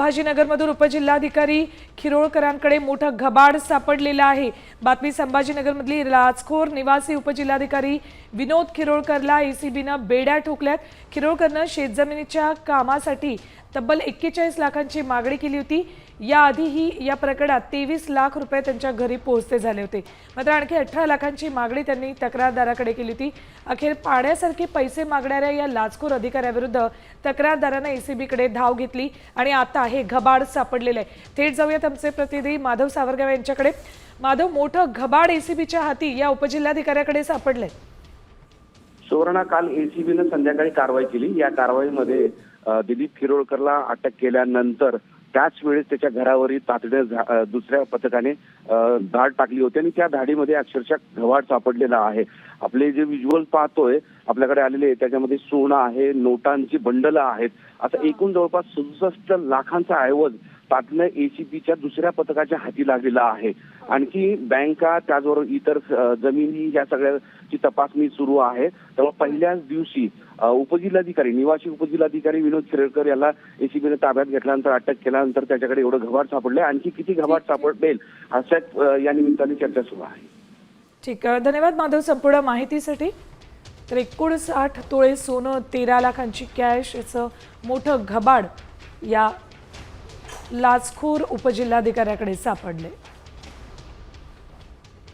संभाजीनगरमधून उपजिल्हाधिकारी खिरोळकरांकडे मोठं घबाड सापडलेलं आहे. बातमी संभाजीनगरमधली लाचखोर निवासी उपजिल्हाधिकारी विनोद खिरोळकरला एसीबीनं बेड्या ठोकल्यात. खिरोळकरनं शेतजमिनीच्या कामासाठी तब्बल एक्केचाळीस लाखांची मागणी केली होती. याआधीही या प्रकरणात तेवीस लाख रुपये त्यांच्या घरी पोहोचते झाले होते. मात्र आणखी अठरा लाखांची मागणी त्यांनी तक्रारदाराकडे केली होती. अखेर पाण्यासारखे पैसे मागणाऱ्या या लाचखोर अधिकाऱ्याविरुद्ध तक्रारदारानं एसीबीकडे धाव घेतली आणि आता हे घबाड सापडलेलं आहे. थेट जाऊयात आमचे प्रतिनिधी माधव सावरगाव यांच्याकडे. माधव मोठं घबाड एसीबीच्या हाती या उपजिल्हाधिकाऱ्याकडे सापडलंय. सुवर्णा काल एसीबीनं संध्याकाळी कारवाई केली. या कारवाईमध्ये दिलीप खिरोळकरला अटक केल्यानंतर त्याच वेळेस त्याच्या घरावरील तातडीनं दुसऱ्या पथकाने धाड टाकली होती आणि त्या धाडीमध्ये अक्षरशः घवाड सापडलेला आहे. आपले जे व्हिज्युअल पाहतोय आपल्याकडे आलेले आहे, त्याच्यामध्ये सोनं आहे नोटांची बंडलं आहेत. असं एकूण जवळपास सदुसष्ट लाखांचा ऐवज तातडीनं एसीबीच्या दुसऱ्या पथकाच्या हाती लागलेला आहे. आणखी बँका त्याचबरोबर इतर जमिनी या सगळ्याची तपासणी सुरू आहे. त्यामुळे पहिल्याच दिवशी उपजिल्हाधिकारी निवासी उपजिल्हाधिकारी विनोद खिरेकर याला एसीबीने ताब्यात घेतल्यानंतर अटक केल्यानंतर त्याच्याकडे एवढं घबाड सापडले. आणखी किती घबाड सापडेल अशाच अ, या निमित्ताने चर्चा सुरू आहे. ठीक आहे. धन्यवाद माधव संपूर्ण माहितीसाठी. तर एकोणसाठ तोळे सोनं तेरा लाखांची कॅश याचं मोठं घबाड या लाचखोर उपजिल्हाधिकाऱ्याकडे सापडले.